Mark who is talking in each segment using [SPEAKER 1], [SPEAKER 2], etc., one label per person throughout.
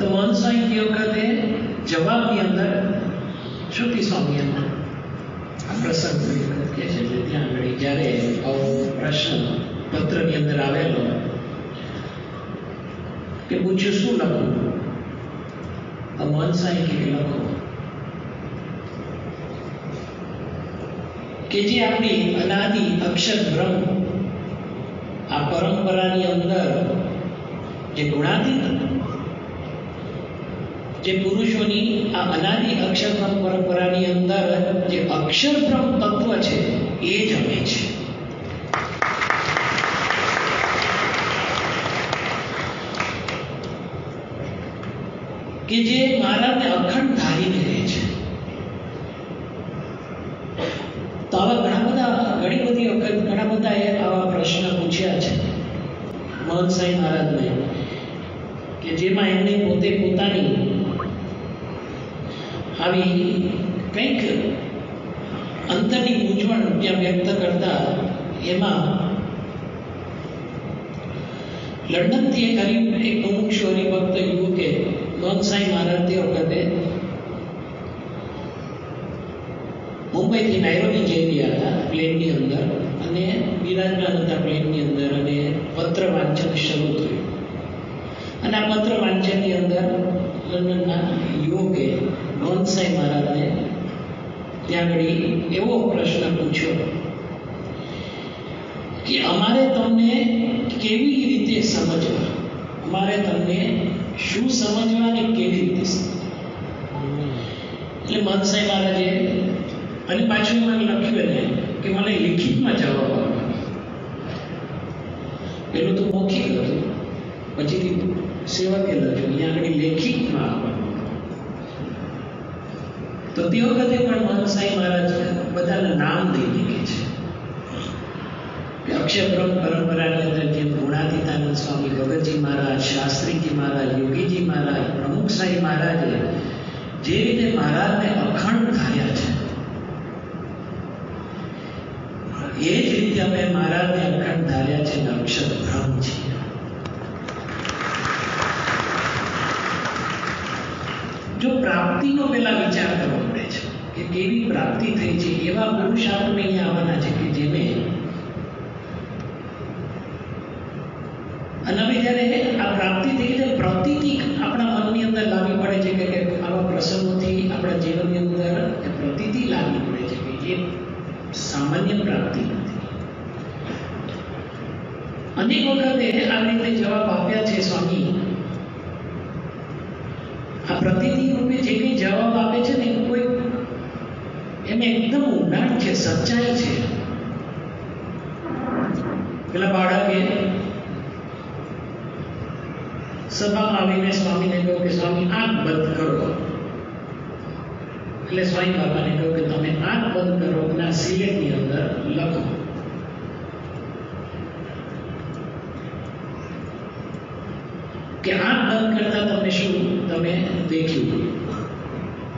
[SPEAKER 1] તો મહંત સ્વામી તે વખતે જવાબની અંદર શ્રુતિ સ્વામી અંદર આ પ્રસંગ કોઈ વખત કહે છે એટલે ત્યાં આગળ જ્યારે આવો પ્રશ્ન પત્રની અંદર આવેલો કે પૂછ્યું શું લખું તો મહંત સ્વામી કે લખો કે જે આપણી અનાદિ અક્ષર બ્રહ્મ આ પરંપરાની અંદર જે ગુણાતીત જે પુરુષોની આ અનાદિ અક્ષર બ્રહ્મ પરંપરાની અંદર જે અક્ષર તત્વ છે, એ જ અમે છે કે જે મારાને અખંડ ધારીને રહે છે. તો આવા ઘણા બધા, ઘણી બધી વખત ઘણા બધા એ આવા પ્રશ્ન પૂછ્યા છે. મહંત સાંઈ મહારાજને કે જેમાં એમને પોતે પોતાની આવી કંઈક અંતરની મૂંઝવણ ત્યાં વ્યક્ત કરતા એમાં લંડનથી એક હરિ એક મુમુક્ષુ હરિભક્ત યુવકે મહંત સાંઈ મહારાજ વખતે મુંબઈથી નાયરોબી જઈ રહ્યા હતા પ્લેનની અંદર અને બિરાજમાન હતા પ્લેનની અંદર અને પત્ર વાંચન શરૂ થયું. અને આ પત્ર વાંચનની અંદર લંડનના યુવકે મોહનસાઈ મહારાજને ત્યાં આગળ એવો પ્રશ્ન પૂછ્યો કે અમારે તમને કેવી રીતે સમજવા? અમારે તમને શું સમજવા અને કેવી રીતે સમજવા? એટલે મહંતસાઈ મહારાજે અને પાછું મને લખ્યું એને કે મને લિખિતમાં જવાબ આપવા પેલું તો મૌખિક હતું. પછીથી સેવકે લખ્યું અહીંયા આગળ લેખિતમાં આપવાનું તો વખતે પણ મહંસાઈ મહારાજ બધાના નામ દઈ દીધે છે. અક્ષરબ્રહ્મ પરંપરાની અંદર જે ગુણાતીતાનંદ સ્વામી ભગતજી મહારાજ, શાસ્ત્રીજી મહારાજ, યોગીજી મહારાજ, પ્રમુખ સાંઈ મહારાજે જે રીતે મહારાજને અખંડ ધાર્યા છે. એ જ રીતે અમે મહારાજને અખંડ ધાર્યા છે અને અક્ષર બ્રહ્મ છીએ. જો પ્રાપ્તિનો પેલા વિચાર છે કે પ્રાપ્તિ થઈ છે, એવા પુરુષ આપણને આવવાના છે કે જેને અને હવે જ્યારે આ પ્રાપ્તિ થઈ જાય પ્રતીતિ આપણા મનની અંદર લાવવી પડે છે કે આવા પ્રસંગોથી આપણા જીવનની અંદર પ્રતિથી લાવવી પડે છે કે જે સામાન્ય પ્રાપ્તિ નથી. અનેક વખતે આ રીતે જવાબ આપ્યા છે સ્વામી. આ પ્રતિનિધિ રૂપે જે કંઈ જવાબ આપે છે ને એમાં એકદમ ઊંડાણ છે સચ્ચાઈ છે. પેલા બાળકે સભામાં આવીને સ્વામીને કહ્યું કે, સ્વામી, આંખ બંધ કરો. એટલે સ્વામી બાબાને કહ્યું કે, તમે આંખ બંધ કરો અને સિલેટની અંદર લખો. કે આંખ બંધ કરતા તમને શું? તમે દેખ્યું.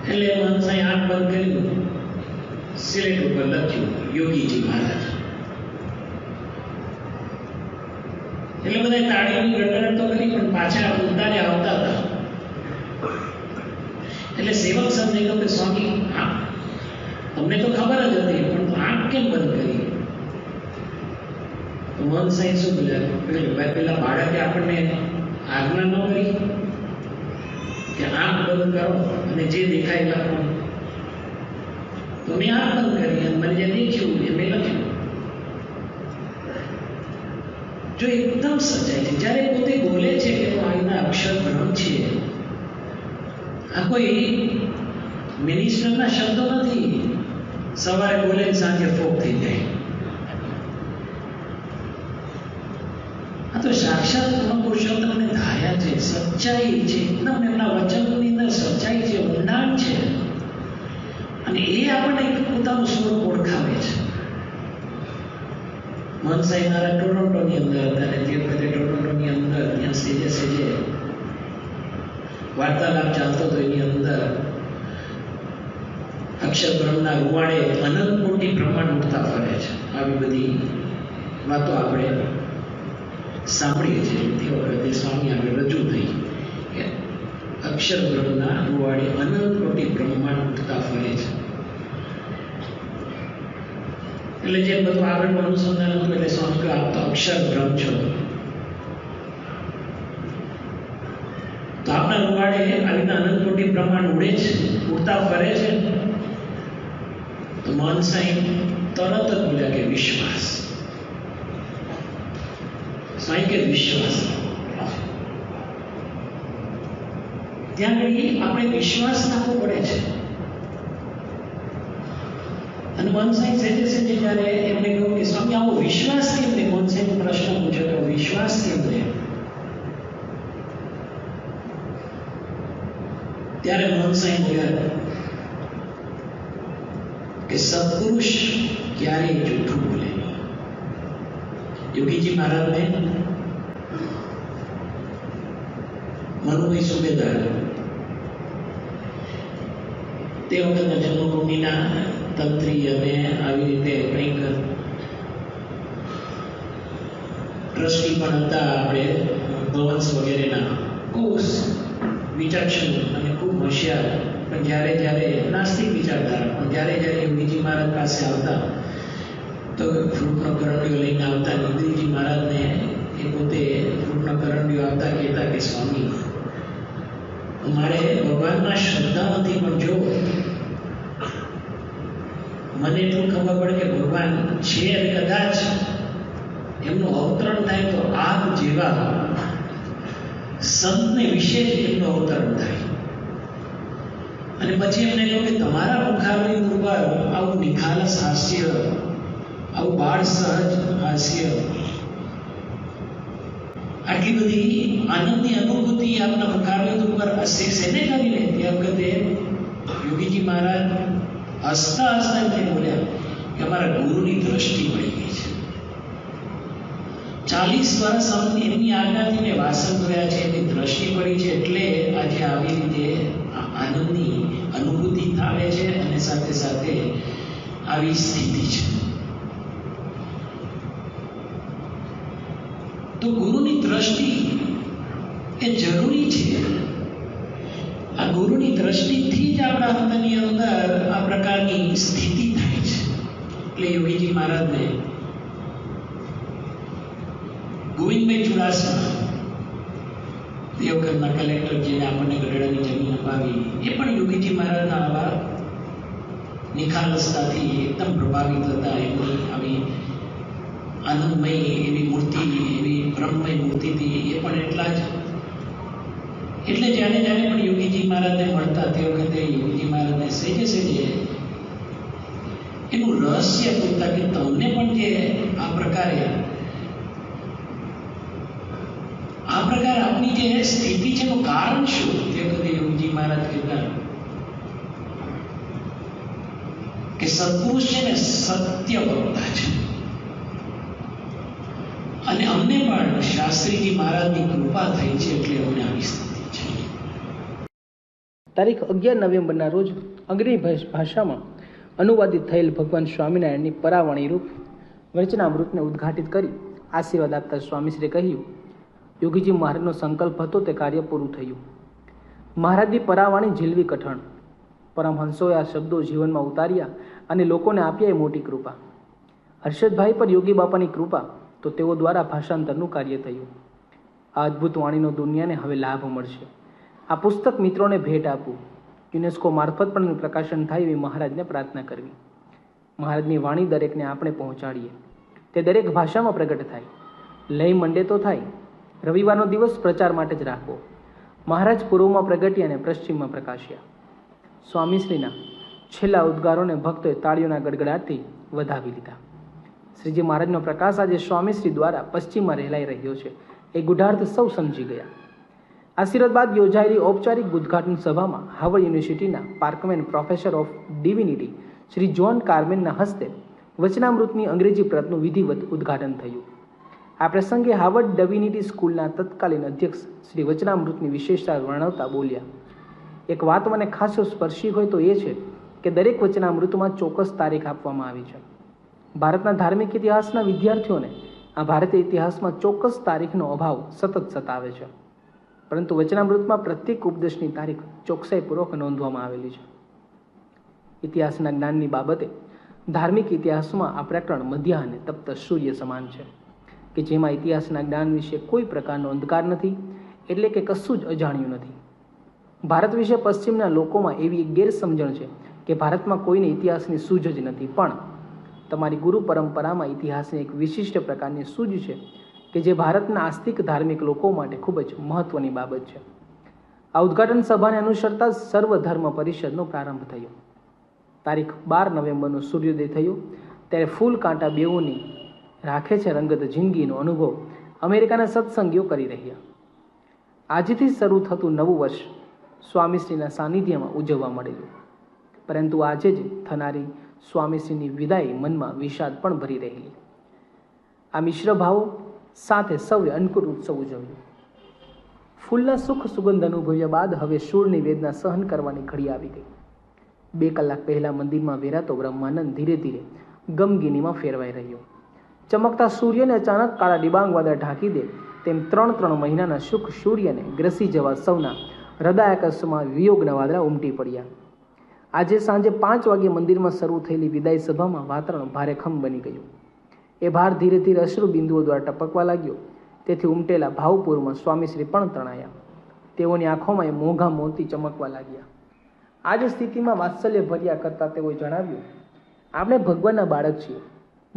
[SPEAKER 1] એટલે મનસાઈ આંખ બંધ કર્યું સિલેટ ઉપર લખ્યું યોગીજી મહારાજ એટલે બધા તાળીની ગણગણ તો કરી પણ પાછા ઉતારે આવતા હતા એટલે સેવક સાહેબને ગયો કે સ્વામી આ તમને તો ખબર જ હતી પણ આંખ કેમ બંધ કરી મન સાહેબ શું બોલ્યા ભાઈ પેલા બાળકે આપણને આજ્ઞા ન કરી કે આંખ બંધ કરો અને જે દેખાય મેં કરી મને દેખ્યું એ મેં લખ્યું જો એકદમ સચાય છે, જ્યારે પોતે બોલે છે કે હું અહીંના અક્ષર ભ્રમ છીએ આ કોઈ મિનિસ્ટરના શબ્દો નથી. સવારે બોલે સાંજે ફોક થઈ જાય. આ તો સાક્ષાત પુરુષોત્તમને ધાર્યા છે, સચ્ચાઈ છે. એકદમ એમના વચનની અંદર સચ્ચાઈ છે, ઊંડાણ છે. અને એ આપણને એક પોતાનું સ્વરૂપ ઓળખાવે છે. મનસાઈ મારા ટોરોન્ટોની અંદર હતા અને તે વખતે અંદર ત્યાં સેજે સેજે વાર્તાલાપ ચાલતો હતો એની અંદર. અક્ષર બ્રહ્મના રૂવાડે અનંત કોટી પ્રમાણ ઉઠતા ફરે છે. આવી બધી વાતો આપણે સાંભળીએ છીએ. તે વખતે સ્વામી આપણે રજૂ થઈ કે અક્ષર બ્રહ્મના રૂવાડે અનંત કોટી બ્રહ્માંડ ઉઠતા ફરે છે. એટલે જે બધું આગળ અનુસંધાન હતું એટલે સ્વામી આપતો અક્ષર ભ્રમ છો. તો આપણા રૂવાડે આવી રીતના અનંત બ્રહ્માંડ ઉડે છે, ઉડતા ફરે છે. તો મન સાંઈ તરત જ બોલ્યા કે વિશ્વાસ. સાંઈ કે વિશ્વાસ. ત્યાં આગળ આપણે વિશ્વાસ રાખવો પડે છે. અને મન સાંઈ સહેજે સહેજે જ્યારે એમને કહ્યું કે, સ્વામી, આવો વિશ્વાસ કેમ મન સાંઈ પ્રશ્ન પૂછ્યો કે, વિશ્વાસ કેમ નહીં? ત્યારે સાંઈ બોલ્યા કે, સત્પુરુષ ક્યારેય જૂઠું બોલે યોગીજી મહારાજને મનુભાઈ સુબેદાર, તે વખતના જન્મભૂમિના તંત્રી અને આવી રીતે કંઈક ટ્રસ્ટી પણ હતા આપણે ભવન્સ વગેરેના. ખૂબ વિચક્ષણ અને ખૂબ હોશિયાર. પણ જ્યારે જ્યારે નાસ્તિક વિચારધારા, પણ જ્યારે જ્યારે યોગીજી મહારાજ પાસે આવતા, તો ફ્રૂટનો કરંડીઓ લઈને આવતા યોગીજી મહારાજને એ પોતે ફ્રૂટનો કરંડીઓ આવતા કહેતા કે સ્વામી મારે ભગવાનમાં શ્રદ્ધા નથી પણ જો મને એટલું ખબર પડે કે ભગવાન છે અને કદાચ. એમનું અવતરણ થાય તો આપ જેવા સંતને વિશે જ એમનું અવતરણ થાય. અને પછી એમને કહ્યું કે તમારા મુખારવિંદ ઉપર આવું નિખાલસ હાસ્ય, આવું બાળ સહજ હાસ્ય. આટલી બધી આનંદની અનુભૂતિ આપના મુખારવિંદ ઉપર હશે કરી કરીને તે વખતે યોગીજી મહારાજ હસતા હસતા એમને બોલ્યા કે અમારા ગુરુની દ્રષ્ટિ પડી ગઈ છે. ચાલીસ વર્ષ એમની આજ્ઞાથી મેં વાસન ધોયા છે, એમની દ્રષ્ટિ પડી છે, એટલે આજે આવી રીતે આનંદની અનુભૂતિ થાવે છે અને સાથે સાથે આવી સ્થિતિ છે. તો ગુરુની દ્રષ્ટિ એ જરૂરી છે. આ ગુરુની દ્રષ્ટિથી જ આપણા અંદરની અંદર આ પ્રકારની સ્થિતિ થાય છે. એટલે યોગીજી મહારાજને ગોવિંદભાઈ ચુડાસમા દેવગઢના કલેક્ટર જેને આપણને ગઢડાની જમીન અપાવી, એ પણ યોગીજી મહારાજના આવા નિખાલસતાથી એકદમ પ્રભાવિત હતા. એમની આવી આનંદમય એવી મૂર્તિ એવી બ્રહ્મમય મૂર્તિથી એ પણ એટલા જ એટલે જ્યારે જ્યારે પણ યોગીજી મહારાજને મળતા તે વખતે યોગીજી મહારાજને સહેજે સહેજે એનું રહસ્ય પૂછતા કે તમને પણ જે આ પ્રકારે આ પ્રકાર આપની જે સ્થિતિ છે એનું કારણ શું? તે વખતે યોગીજી મહારાજ કહેતા, કે સત્પુરુષ છે ને સત્ય વક્તા છે. અને અમને પણ શાસ્ત્રીજી મહારાજની કૃપા થઈ છે એટલે અમને આવી
[SPEAKER 2] તારીખ અગિયાર નવેમ્બરના રોજ અંગ્રેજી ભાષ- ભાષામાં અનુવાદિત થયેલ ભગવાન સ્વામિનારાયણની પરાવણી રૂપ વચનામૃતને ઉદ્ઘાટિત કરી આશીર્વાદ આપતા સ્વામીશ્રીએ કહ્યું, યોગીજી, મહારાજનો સંકલ્પ હતો તે કાર્ય પૂરું થયું. મહારાજની પરાવાણી ઝીલવી કઠણ. પરમહંસોએ આ શબ્દો જીવનમાં ઉતાર્યા અને લોકોને આપ્યા એ મોટી કૃપા. હર્ષદભાઈ પર યોગી બાપાની કૃપા તો તેઓ દ્વારા ભાષાંતરનું કાર્ય થયું. આ અદ્ભુત વાણીનો દુનિયાને હવે લાભ મળશે. આ પુસ્તક મિત્રોને ભેટ આપવું યુનેસ્કો મારફત પણ પ્રકાશન થાય એવી મહારાજને પ્રાર્થના કરવી. મહારાજની વાણી દરેકને આપણે પહોંચાડીએ. તે દરેક ભાષામાં પ્રગટ થાય. લય મંડે તો થાય. રવિવારનો દિવસ પ્રચાર માટે જ રાખવો. મહારાજ પૂર્વમાં પ્રગટ્યા અને પશ્ચિમમાં પ્રકાશ્યા. સ્વામીશ્રીના છેલ્લા ઉદ્ગારોને ભક્તોએ તાળીઓના ગડગડાટથી વધાવી લીધા. શ્રીજી મહારાજનો પ્રકાશ આજે સ્વામીશ્રી દ્વારા પશ્ચિમમાં રહેલાઈ રહ્યો છે. એ ગુઢાર્થ સૌ સમજી ગયા. આશીર્વાદ બાદ યોજાયેલી ઔપચારિક ઉદઘાટન સભામાં હાવર્ડ યુનિવર્સિટીના Parkman professor of divinity Shri John કાર્મેનના હસ્તે વચનામૃતની અંગ્રેજી પ્રતનું વિધિવત ઉદ્ઘાટન થયું. આ પ્રસંગે હાવર્ડ ડિવિનિટી સ્કૂલના તત્કાલીન અધ્યક્ષ શ્રી વચનામૃતની વિશેષતા વર્ણવતા બોલ્યા, એક વાત મને ખાસ સ્પર્શી હોય તો એ છે કે દરેક વચનામૃતમાં ચોક્કસ તારીખ આપવામાં આવી છે. ભારતના ધાર્મિક ઇતિહાસના વિદ્યાર્થીઓને આ ભારતીય ઇતિહાસમાં ચોક્કસ તારીખનો અભાવ સતત સતાવે છે. પરંતુ વચનામૃતમાં પ્રત્યેક ઉપદેશની તારીખ ચોકસાઈપૂર્વક નોંધવામાં આવેલી છે. ઇતિહાસના જ્ઞાનની બાબતે ધાર્મિક ઇતિહાસમાં આ પ્રકરણ મધ્યા અને તપ્ત સૂર્ય સમાન છે, કે જેમાં ઇતિહાસના જ્ઞાન વિશે કોઈ પ્રકારનો અંધકાર નથી, એટલે કે કશું જ અજાણ્યું નથી. ભારત વિશે પશ્ચિમના લોકોમાં એવી એક ગેરસમજણ છે કે ભારતમાં કોઈને ઇતિહાસની સૂઝ જ નથી, પણ તમારી ગુરુ પરંપરામાં ઇતિહાસની એક વિશિષ્ટ પ્રકારની સૂઝ છે કે જે ભારતના આસ્તિક ધાર્મિક લોકો માટે ખૂબ જ મહત્વની બાબત છે. આ ઉદ્ઘાટન સભાને અનુસરતા સર્વધર્મ પરિષદનો પ્રારંભ થયો. તારીખ બાર નવેમ્બરનો સૂર્યોદય થયો. ત્યારે ફૂલ કાંટા બેઓની રાખે છે રંગત જિંદગીનો અનુભવ અમેરિકાના સત્સંગીઓ કરી રહ્યા. આજથી શરૂ થતું નવું વર્ષ સ્વામીશ્રીના સાનિધ્યમાં ઉજવવા મળેલું. પરંતુ આજે જ થનારી સ્વામીશ્રીની વિદાય મનમાં વિષાદ પણ ભરી રહેલી. આ મિશ્ર ભાવો સાથે સૌએ અન્નકૂટ ઉત્સવ ઉજવ્યો ફૂલના સુખ સુગંધ અનુભવ્યા બાદ હવે શૂળની વેદના સહન કરવાની ઘડી આવી ગઈ. બે કલાક પહેલા મંદિરમાં વેરાતો બ્રહ્માનંદ ધીરે ધીરે ગમગીનીમાં ફેરવાઈ રહ્યો. ચમકતા સૂર્યને અચાનક કાળા ડિબાંગ વાદળ ઢાંકી દે તેમ ત્રણ ત્રણ મહિનાના સુખ સૂર્યને ગ્રસી જવા સૌના હૃદયાકસ્માં વિયોગના વાદળા ઉમટી પડ્યા. આજે સાંજે પાંચ વાગે મંદિરમાં શરૂ થયેલી વિદાય સભામાં વાતાવરણ ભારેખમ બની ગયું. એ ભાર ધીરે ધીરે અશ્રુ બિંદુઓ દ્વારા ટપકવા લાગ્યો. તેથી ઉમટેલા ભાવપૂર્વમાં સ્વામીશ્રી પણ તણાયા. તેઓની આંખોમાં એ મોંઘા મોતી ચમકવા લાગ્યા. આ જ સ્થિતિમાં વાત્સલ્ય ભર્યા કરતાં તેઓએ જણાવ્યું, આપણે ભગવાનના બાળક છીએ.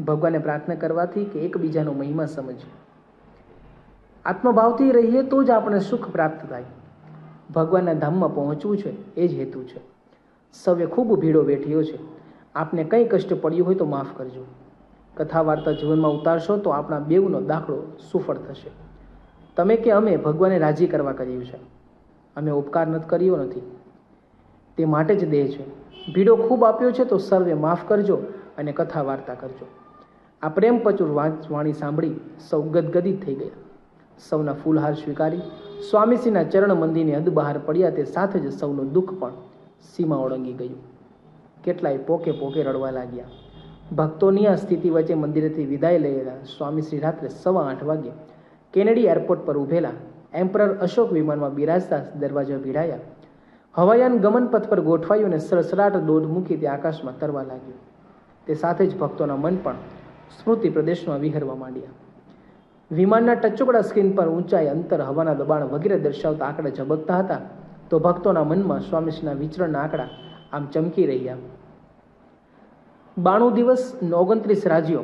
[SPEAKER 2] ભગવાનને પ્રાર્થના કરવાથી કે એકબીજાનો મહિમા સમજીએ. આત્મભાવથી રહીએ તો જ આપણે સુખ પ્રાપ્ત થાય. ભગવાનના ધામમાં પહોંચવું છે, એ જ હેતુ છે. સૌએ ખૂબ ભીડો બેઠ્યો છે. આપને કંઈ કષ્ટ પડ્યું હોય તો માફ કરજો. કથા વાર્તા જીવનમાં ઉતારશો તો આપણા બેવનો દાખલો સુફળ થશે. તમે કે અમે ભગવાને રાજી કરવા કર્યું છે? અમે ઉપકાર નથી કર્યો નથી. તે માટે જ દેહ છે. ભીડો ખૂબ આપ્યો છે તો સર્વે માફ કરજો અને કથા વાર્તા કરજો. આ પ્રેમ પ્રચુર વાણી સાંભળી સૌ ગદગદિત થઈ ગયા. સૌના ફૂલહાર સ્વીકારી સ્વામીશ્રીના ચરણ મંદિરની હદ બહાર પડ્યા તે સાથે જ સૌનું દુઃખ પણ સીમા ઓળંગી ગયું. કેટલાય પોકે પોકે રડવા લાગ્યા. ભક્તોની આ સ્થિતિ વચ્ચે મંદિરેથી વિદાય લયેલા સ્વામીશ્રી રાત્રે સવા આઠ વાગે કેનેડી એરપોર્ટ પર ઊભેલા એમ્પરર અશોક વિમાનમાં બિરાજતા દરવાજા ભીડાયા. હવાયાન ગમન પથ પર ગોઠવાયું અને સરસરાટ દોઢ મૂકી તે આકાશમાં તરવા લાગ્યું. તે સાથે જ ભક્તોના મન પણ સ્મૃતિ પ્રદેશમાં વિહરવા માંડ્યા. વિમાનના ટચુકડા સ્ક્રીન પર ઊંચાઈ, અંતર, હવાના દબાણ વગેરે દર્શાવતા આંકડા ઝબકતા હતા, તો ભક્તોના મનમાં સ્વામીશ્રીના વિચરણના આંકડા આમ ચમકી રહ્યા. બાણું દિવસ ઓગણત્રીસ રાજ્યો,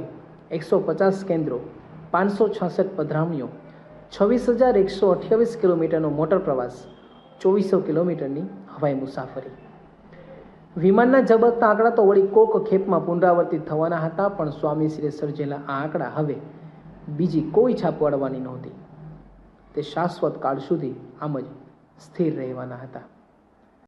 [SPEAKER 2] એકસો પચાસ કેન્દ્રો, પાંચસો છાસઠ પધરામણીઓ, છવ્વીસ હજાર એકસો અઠ્યાવીસ કિલોમીટરનો મોટર પ્રવાસ, ચોવીસો કિલોમીટરની હવાઈ મુસાફરી. વિમાનના ઝબકતા આંકડા તો વળી કોક ખેપમાં પુનરાવર્તિત થવાના હતા, પણ સ્વામીશ્રીએ સર્જેલા આ આંકડા હવે બીજી કોઈ છાપ પાડવાની નહોતી. તે શાશ્વત કાળ સુધી આમ જ સ્થિર રહેવાના હતા.